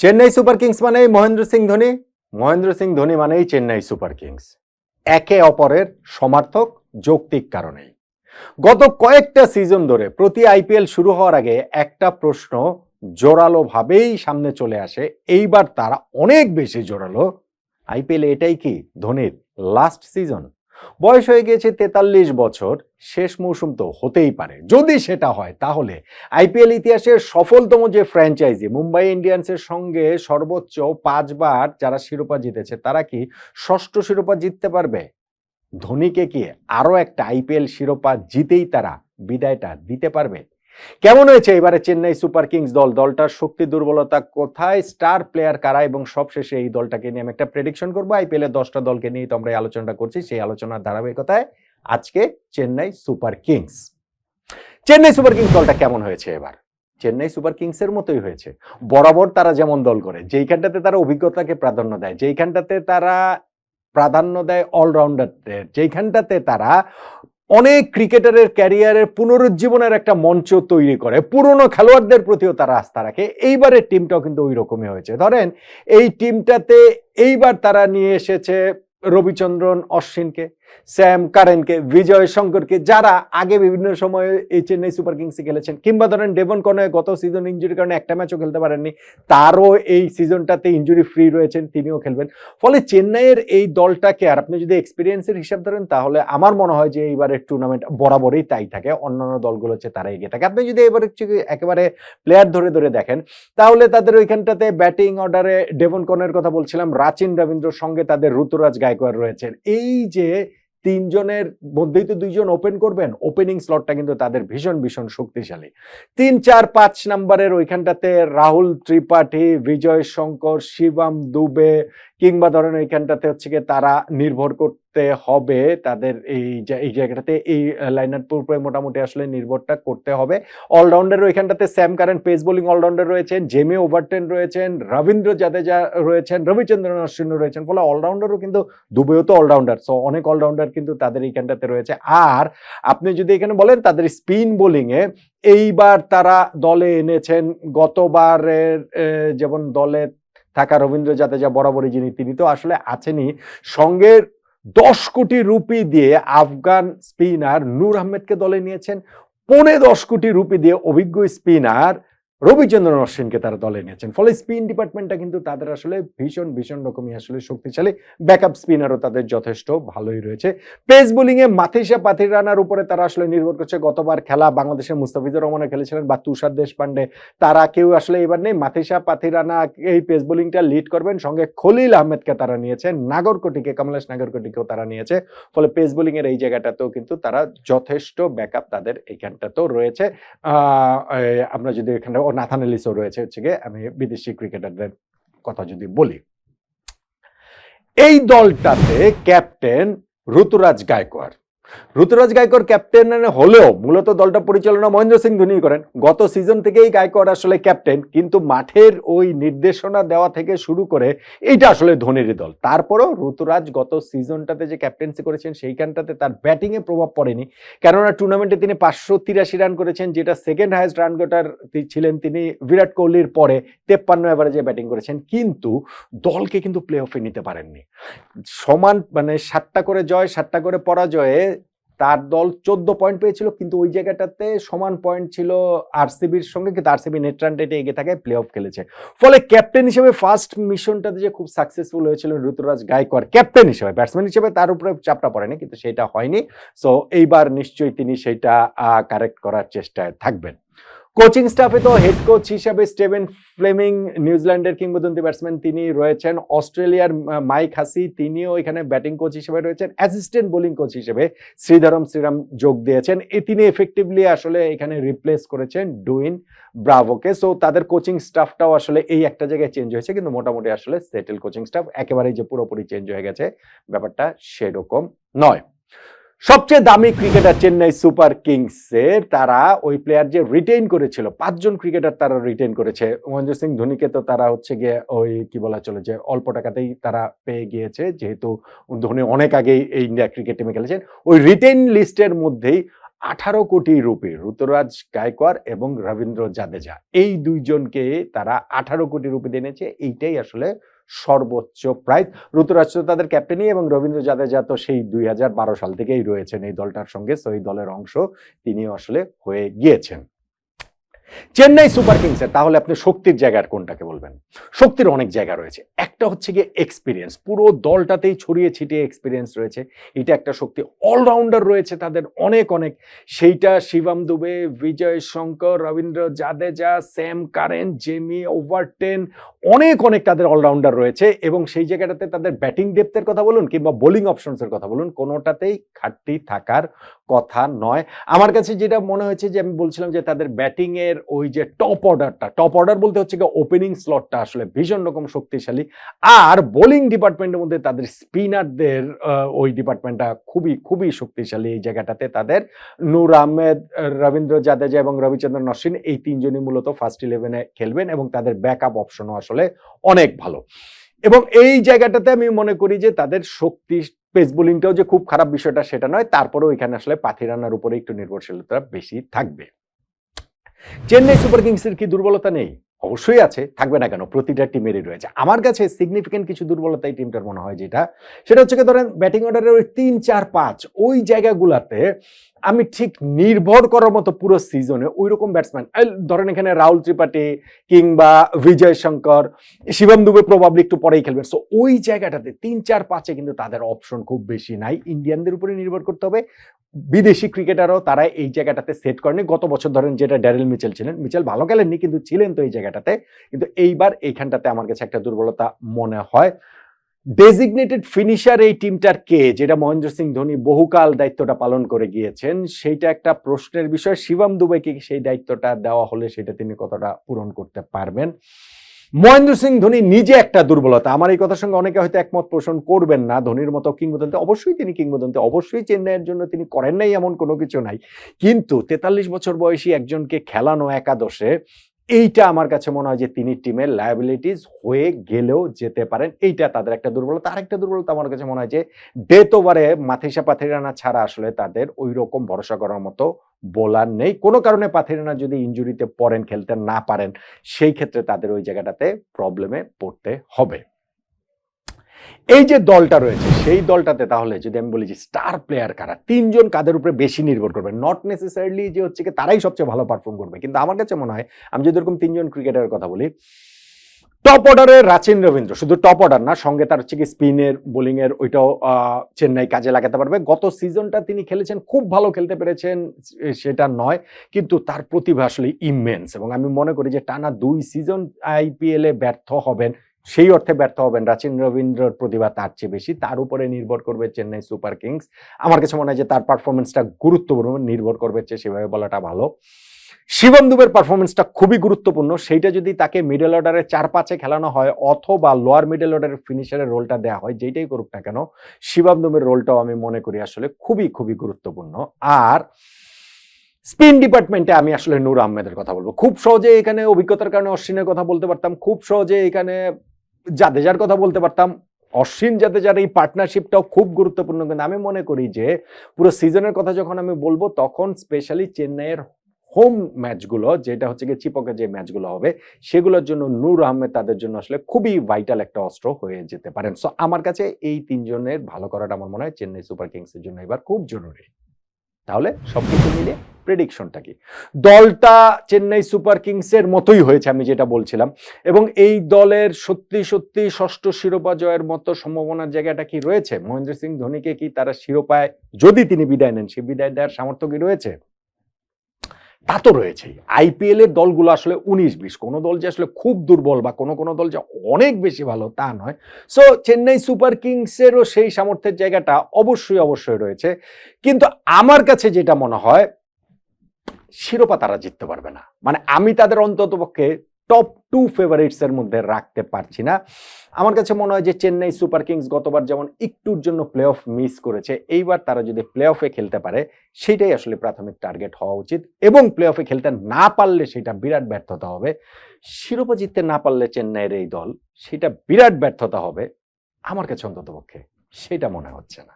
Chennai super Kings মানেই মহেন্দ্র সিং ধোনি, মহেন্দ্র সিং ধোনি মানেই Chennai super Kings. একে অপরের সমার্থক যৌক্তিক কারণেই। গত কয়েকটা সিজন ধরে প্রতি আইপিএল শুরু হওয়ার আগে একটা প্রশ্ন জোরালো ভাবেই সামনে চলে আসে, এইবার তারা অনেক বেশি জোরালো। আইপিএল এটাই কি? ধোনির লাস্ট সিজন বয়স হয়ে গিয়েছে তেতাল্লিশ বছর, শেষ মৌসুম তো হতেই পারে। যদি সেটা হয়, তাহলে আইপিএল ইতিহাসের সফলতম যে ফ্র্যাঞ্চাইজি মুম্বাই ইন্ডিয়ান্সের সঙ্গে সর্বোচ্চ পাঁচবার যারা শিরোপা জিতেছে, তারা কি ষষ্ঠ শিরোপা জিততে পারবে? ধোনিকে কি আরও একটা আইপিএল শিরোপা জিতেই তারা বিদায়টা দিতে পারবে? কেমন হয়েছে এবারে চেন্নাই সুপার কিংস দল? দলটার শক্তি দুর্বলতা কোথায়? স্টার প্লেয়ার কারা? এবং সবশেষে এই দলটাকে নিয়ে আমি একটা প্রেডিকশন করব। আইপিএল এর দশটা দলকে নিয়ে তো আমরা আলোচনাটা করছি। সেই আলোচনার ধারাবাহিকতায় আজকে Chennai Super Kings. Chennai Super Kings দলটা কেমন হয়েছে এবার? চেন্নাই সুপার কিংসের মতোই হয়েছে। বরাবর তারা যেমন দল করে, যেইখানটাতে তারা অভিজ্ঞতাকে প্রাধান্য দেয়, যেইখানটাতে তারা প্রাধান্য দেয় অলরাউন্ডারদের যেইখানটাতে তারা অনেক ক্রিকেটারের ক্যারিয়ারের পুনরুজ্জীবনের একটা মঞ্চ তৈরি করে। পুরনো খেলোয়াড়দের প্রতিও তারা আস্থা রাখে। এইবারের টিমটাও কিন্তু ওই রকমই হয়েছে। ধরেন, এই টিমটাতে এইবার তারা নিয়ে এসেছে রবিচন্দ্রন, অশ্বিনকে। স্যাম কারেনকে, বিজয় শঙ্করকে, যারা আগে বিভিন্ন সময়ে এই চেন্নাই সুপার কিংসে খেলেছেন, কিংবা ধরেন ডেভন কনয় গত সিজন ইঞ্জুরির কারণে একটা ম্যাচও খেলতে পারেননি, তারও এই সিজনটাতে ইঞ্জুরি ফ্রি রয়েছেন, তিনিও খেলবেন। ফলে চেন্নাইয়ের এই দলটাকে, আর আপনি যদি এক্সপিরিয়েন্সের হিসাব ধরেন, তাহলে আমার মনে হয় যে এইবারের টুর্নামেন্ট বরাবরই তাই থাকে, অন্যান্য দলগুলো হচ্ছে তারা এগিয়ে থাকে। আপনি যদি এবার একেবারে প্লেয়ার ধরে ধরে দেখেন, তাহলে তাদের ওইখানটাতে ব্যাটিং অর্ডারে ডেভন কনের কথা বলছিলাম, রাচিন রবীন্দ্রর সঙ্গে তাদের ঋতুরাজ গায়কোয়াড় রয়েছেন। এই যে তিনজনের মধ্যেই তো দুইজন ওপেন করবেন ওপেনিং স্লটটা কিন্তু তাদের ভীষণ ভীষণ শক্তিশালী। তিন, চার, পাঁচ নাম্বারের ওইখানটাতে রাহুল ত্রিপাঠী, বিজয় শঙ্কর, শিবম দুবে, কিংবা ধরেন ওইখানটাতে হচ্ছে গিয়ে তারা নির্ভর করতে হবে, তাদের এই এই জায়গাটাতে এই লাইন লাইনার উপরে মোটামুটি আসলে নির্ভরটা করতে হবে। অলরাউন্ডার ওইখানটাতে Sam Curran pace bowling all rounder রয়েছেন জেমি ওভারটেন রয়েছেন রবীন্দ্র জাদেজা রয়েছেন রবিচন্দ্রন অশ্বিন রয়েছেন, ফলে অলরাউন্ডারও কিন্তু দুবেও তো অলরাউন্ডার সো অনেক অলরাউন্ডার কিন্তু তাদের এইখানটাতে রয়েছে। আর আপনি যদি এখানে বলেন তাদের স্পিন বোলিং এ এইবার তারা দলে এনেছেন, গতবারের যেমন দলে থাকা রবীন্দ্র জাদেজা বরাবরই যিনি, তিনি তো আসলে আছেনই। সঙ্গের দশ কোটি রুপি দিয়ে আফগান স্পিনার নূর আহমেদকে দলে নিয়েছেন। পৌনে দশ কোটি রুপি দিয়ে অভিজ্ঞ স্পিনার রবিচন্দ্রন অশ্বিনকে তারা দলে নিয়েছেন ফলে স্পিন ডিপার্টমেন্টটা কিন্তু তাদের আসলে ভীষণ ভীষণ রকমই আসলে শক্তিশালী। ব্যাকআপ স্পিনারও তাদের যথেষ্ট, ভালোই রয়েছে। পেস বোলিং এ মাথিসা পাথির রানার উপরে তারা আসলে নির্ভর করছে। গতবার খেলা বাংলাদেশের মুস্তাফিজুর রহমানে খেলেছিলেন বা তুষার দেশপান্ডে তারা কেউ আসলে এবার নেই। মাথিসা পাথিরানা এই পেস বোলিংটা লিড করবেন। সঙ্গে খলিল আহমেদকে তারা নিয়েছে নাগরকোটিকে, কমলেশ নাগরকোটিকেও তারা নিয়েছে। ফলে পেস বোলিং এর এই জায়গাটাতেও কিন্তু তারা যথেষ্ট ব্যাকআপ তাদের এইখানটাতেও রয়েছে। আমরা যদি এখানে ও নাথান এলিসও রয়েছে হচ্ছে গিয়ে, আমি বিদেশি ক্রিকেটারদের কথা যদি বলি। এই দলটাতে ক্যাপ্টেন ঋতুরাজ গায়কোয়াড়। ঋতুরাজ গায়কর ক্যাপ্টেন হলেও মূলত দলটা পরিচালনা মহেন্দ্র সিং ধোনি করেন। গত সিজন থেকেই গায়কর আসলে ক্যাপ্টেন কিন্তু মাঠের ওই নির্দেশনা দেওয়া থেকে শুরু করে এইটা আসলে ধোনির দল। তারপরেও ঋতুরাজ গত সিজনটাতে যে ক্যাপ্টেন্সি করেছেন, সেইখানটাতে তার ব্যাটিং এ প্রভাব পড়েনি। কেননা টুর্নামেন্টে তিনি পাঁচশো তিরাশি রান করেছেন, যেটা সেকেন্ড হায়েস্ট রান গেটার ছিলেন তিনি বিরাট কোহলির পরে তেপ্পান্ন এভারেজে ব্যাটিং করেছেন। কিন্তু দলকে কিন্তু প্লে অফে নিতে পারেননি। সমান মানে সাতটা করে জয়, সাতটা করে পরাজয়ে তার দল চোদ্দ পয়েন্ট পেয়েছিল, কিন্তু ওই জায়গাটাতে সমান পয়েন্ট ছিল আরসিবির সঙ্গে, কিন্তু আরসিবি নেট রান রেটে এগিয়ে থাকে প্লে অফ খেলেছে। ফলে ক্যাপ্টেন হিসেবে ফার্স্ট মিশনটাতে যে খুব সাকসেসফুল হয়েছিল ঋতুরাজ গায়কর ক্যাপ্টেন হিসেবে ব্যাটসম্যান হিসেবে তার উপরে চাপটা পড়েনি, কিন্তু সেটা হয়নি। সো এইবার নিশ্চয়ই তিনি সেটা কারেক্ট করার চেষ্টায় থাকবেন। কোচিং স্টাফে তো হেড কোচ হিসাবে স্টেভেন ফ্লেমিং, নিউজিল্যান্ডের কিংবদন্তি ব্যাটসম্যান তিনি রয়েছেন। অস্ট্রেলিয়ার মাইক হাসি তিনিও এখানে ব্যাটিং কোচ হিসেবে রয়েছেন। অ্যাসিস্ট্যান্ট বোলিং কোচ হিসেবে শ্রীধরম শ্রীরাম যোগ দিয়েছেন। এ তিনি এফেক্টিভলি আসলে এখানে রিপ্লেস করেছেন ডুইন ব্রাভোকে। সো তাদের কোচিং স্টাফটাও আসলে এই একটা জায়গায় চেঞ্জ হয়েছে। কিন্তু মোটামুটি আসলে সেটেল কোচিং স্টাফ একেবারেই যে পুরোপুরি চেঞ্জ হয়ে গেছে, ব্যাপারটা সেরকম নয়। সবচেয়ে দামি ক্রিকেটার চেন্নাই সুপার কিংসের তারা ওই প্লেয়ার যে রিটেইন করেছিল, পাঁচজন ক্রিকেটার তারা রিটেইন করেছে। মহেন্দ্র সিং ধোনিকে তো তারা হচ্ছে গিয়ে ওই কি বলা চলে যে অল্প টাকাতেই তারা পেয়ে গিয়েছে, যেহেতু ধোনি অনেক আগেই এই ইন্ডিয়া ক্রিকেট টিমে খেলেছেন। ওই রিটেইন লিস্টের মধ্যেই আঠারো কোটি রুপি ঋতুরাজ গায়কোয়ার এবং রবীন্দ্র জাদেজা, এই দুইজনকে তারা আঠারো কোটি রুপি এনেছে। এইটাই আসলে সর্বোচ্চ প্রাইজ। ঋতুরাজ তাদের ক্যাপ্টেনই এবং রবীন্দ্র জাদেজা তো সেই দুই হাজার বারো সাল থেকেই রয়েছেন এই দলটার সঙ্গে সো এই দলের অংশ তিনি আসলে হয়ে গিয়েছেন। চেন্নাই সুপার কিংসের তাহলে আপনি শক্তির জায়গার কোনটাকে বলবেন? শক্তির অনেক জায়গা রয়েছে। একটা হচ্ছে গিয়ে এক্সপিরিয়েন্স পুরো দলটাতেই ছড়িয়ে ছিটিয়ে এক্সপিরিয়েন্স রয়েছে। এটা একটা শক্তি অলরাউন্ডার রয়েছে তাদের অনেক অনেক। সেইটা Shivam Dube, Vijay Shankar, Ravindra Jadeja, Sam Curran, Jamie Overton, অনেক অনেক তাদের অলরাউন্ডার রয়েছে। এবং সেই জায়গাটাতে তাদের ব্যাটিং ডেপথের কথা বলুন কিংবা বোলিং অপশনসের কথা বলুন, কোনোটাতেই ঘাটতি থাকার কথা নয়। আমার কাছে যেটা মনে হয়েছে যে আমি বলছিলাম যে তাদের ব্যাটিং এর ওই যে টপ অর্ডারটা টপ অর্ডার বলতে হচ্ছে ওপেনিং স্লটটা আসলে ভীষণ রকম শক্তিশালী। আর বোলিং ডিপার্টমেন্টের মধ্যে তাদের স্পিনারদের ওই ডিপার্টমেন্টটা খুবই খুবই শক্তিশালী এই জায়গাটাতে তাদের নূর আহমেদ, রবীন্দ্র জাদেজা এবং রবিচন্দ্রন অশ্বিন এই তিনজনই মূলত ফার্স্ট ইলেভেনে খেলবেন এবং তাদের ব্যাকআপ অপশনও আসলে অনেক ভালো। এবং এই জায়গাটাতে আমি মনে করি যে তাদের শক্তি পেস বোলিংটাও যে খুব খারাপ বিষয়টা সেটা নয়, তারপরেও এখানে আসলে পাথিরানার উপরে একটু নির্ভরশীলতা বেশি থাকবে। চেন্নাই সুপার কিংসের কি দুর্বলতা নেই? অবশ্যই আছে, থাকবে না কেন? প্রতিটা টিমেরই রয়েছে। আমার কাছে সিগনিফিকেন্ট কিছু দুর্বলতা এই টিমটার মনে হয় যেটা, সেটা হচ্ছে ধরেন ব্যাটিং অর্ডারের ওই তিন, চার, পাঁচ, ওই জায়গাগুলাতে আমি ঠিক নির্ভর করার মতো পুরো সিজনে ওই রকম ব্যাটসম্যান ধরেন এখানে রাহুল ত্রিপাঠী কিংবা বিজয় শঙ্কর, শিবম দুবে প্রবাবলি একটু পরেই খেলবেন। সো ওই জায়গাটাতে তিন, চার, পাঁচে কিন্তু তাদের অপশন খুব বেশি নাই। ইন্ডিয়ানদের উপরে নির্ভর করতে হবে। বিদেশি ক্রিকেটারও তারা এই জায়গাটাতে সেট করেনি গত বছর ধরেন যেটা ড্যারেল মিচেল ছিলেন, মিচেল ভালো খেলেননি, কিন্তু ছিলেন তো এই জায়গাটাতে। কিন্তু এইবার এইখানটাতে আমার কাছে একটা দুর্বলতা মনে হয়। ডেজিগনেটেড ফিনিশার এই টিমটার কে? যেটা মহেন্দ্র সিং ধোনি বহুকাল দায়িত্বটা পালন করে গিয়েছেন, সেইটা একটা প্রশ্নের বিষয়। শিবম দুবাইকে সেই দায়িত্বটা দেওয়া হলে সেটা তিনি কতটা পূরণ করতে পারবেন? মহেন্দ্র সিং ধোনি নিজে একটা দুর্বলতা। আমার এই কথার সঙ্গে অনেকে হয়তো একমত পোষণ করবেন না। ধোনির মতো কিংবদন্তি অবশ্যই তিনি কিংবদন্তি, অবশ্যই চেন্নাইয়ের জন্য তিনি করেন নাই এমন কোনো কিছু নাই। কিন্তু তেতাল্লিশ বছর বয়সী একজনকে খেলানো একাদশে, এইটা আমার কাছে মনে হয় যে তিনি টিমের লায়াবিলিটিস হয়ে গেলেও যেতে পারেন। এইটা তাদের একটা দুর্বলতা। আরেকটা দুর্বলতা আমার কাছে মনে হয় যে, ডেথ ওভারে মাথিসা পাথিরানা ছাড়া আসলে তাদের ওই রকম ভরসা করার মতো বোলার নেই। কোনো কারণে পাথিরানা যদি ইঞ্জুরিতে পড়েন, খেলতে না পারেন, সেই ক্ষেত্রে তাদের ওই জায়গাটাতে প্রবলেমে পড়তে হবে। এই যে দলটা রয়েছে, সেই দলটাতে তাহলে যদি আমি বলি যে স্টার প্লেয়ার কারা, তিনজন কাদের উপরে বেশি নির্ভর করবে? নট নেসেসারিলি যে হচ্ছে কি তারাই সবচেয়ে ভালো পারফর্ম করবে। কিন্তু আমার কাছে মনে হয়, আমি যদি এরকম তিনজন ক্রিকেটারের কথা বলি টপ অর্ডারে রাচিন রবীন্দ্র। শুধু টপ অর্ডার না, সঙ্গে তার হচ্ছে কি স্পিনের বোলিং এর ওইটাও চেন্নাই কাজে লাগাতে পারবে। গত সিজনটা তিনি খেলেছেন, খুব ভালো খেলতে পেরেছেন সেটা নয়, কিন্তু তার প্রতিভা আসলে ইমেন্স এবং আমি মনে করি যে টানা দুই সিজন আইপিএল ব্যর্থ হবেন, সেই অর্থে ব্যর্থ হবেন রাচিন রবীন্দ্রর প্রতিভা তার চেয়ে বেশি। তার উপরে নির্ভর করবে চেন্নাই সুপার কিংস। আমার কাছে মনে হয় যে তার পারফরমেন্সটা গুরুত্বপূর্ণ, নির্ভর করবে সেভাবে বলাটা ভালো। শিবম দুবের পারফরমেন্সটা খুবই গুরুত্বপূর্ণ। সেইটা যদি তাকে মিডল অর্ডারের চার পাঁচে খেলানো হয়, অথবা লোয়ার মিডল অর্ডারের ফিনিশারের রোলটা দেওয়া হয় যেটাই করুক না কেন, শিবম দুবের রোলটাও আমি মনে করি আসলে খুবই খুবই গুরুত্বপূর্ণ। আর স্পিন ডিপার্টমেন্টে আমি আসলে নূর আহমেদের কথা বলব। খুব সহজে এখানে অভিজ্ঞতার কারণে অশ্বিনের কথা বলতে পারতাম, খুব সহজে এখানে জাদেজার কথা বলতে পারতাম। অশ্বিন জাদেজার এই পার্টনারশিপটাও খুব গুরুত্বপূর্ণ। কিন্তু আমি মনে করি যে, পুরো সিজনের কথা যখন আমি বলব, তখন স্পেশালি চেন্নাইয়ের হোম ম্যাচগুলো যেটা হচ্ছে গিয়ে চিপকে যে ম্যাচগুলো হবে, সেগুলোর জন্য নূর আহমেদ তাদের জন্য আসলে খুবই ভাইটাল একটা অস্ত্র হয়ে যেতে পারেন। সো আমার কাছে এই তিনজনের ভালো করাটা আমার মনে হয় চেন্নাই সুপার কিংসের জন্য এবার খুব জরুরি। তাহলে সবকিছু মিলে প্রেডিকশনটা কি? দলটা চেন্নাই সুপার কিংসের মতোই হয়েছে, আমি যেটা বলছিলাম। এবং এই দলের সত্যি সত্যি ষষ্ঠ শিরোপা জয়ের মতো সম্ভাবনার জায়গাটা কি রয়েছে? মহেন্দ্র সিং ধোনিকে কি তারা শিরোপায়, যদি তিনি বিদায় নেন, সে বিদায় দেওয়ার সামর্থ্য কি রয়েছে? তা তো রয়েছেই। আইপিএল এর দলগুলো আসলে উনিশ বিশ। কোনো দল যে আসলে খুব দুর্বল বা কোনো কোনো দল যে অনেক বেশি ভালো তা নয়। সো চেন্নাই সুপার কিংসেরও সেই সামর্থ্যের জায়গাটা অবশ্যই অবশ্যই রয়েছে। কিন্তু আমার কাছে যেটা মনে হয়, শিরোপা তারা জিততে পারবে না। মানে আমি তাদের অন্তত পক্ষে টপ টু ফেভারিটস এর মধ্যে রাখতে পারছি না। আমার কাছে মনে হয় যে চেন্নাই সুপার কিংস গতবার যেমন একটুর জন্য প্লে অফ মিস করেছে, এইবার তারা যদি প্লে অফে খেলতে পারে সেটাই আসলে প্রাথমিক টার্গেট হওয়া উচিত এবং প্লে অফে খেলতে না পারলে সেটা বিরাট ব্যর্থতা হবে। শিরোপা জিততে না পারলে চেন্নাইয়ের এই দল, সেটা বিরাট ব্যর্থতা হবে। আমার কাছে অন্তত পক্ষে সেটা মনে হচ্ছে না।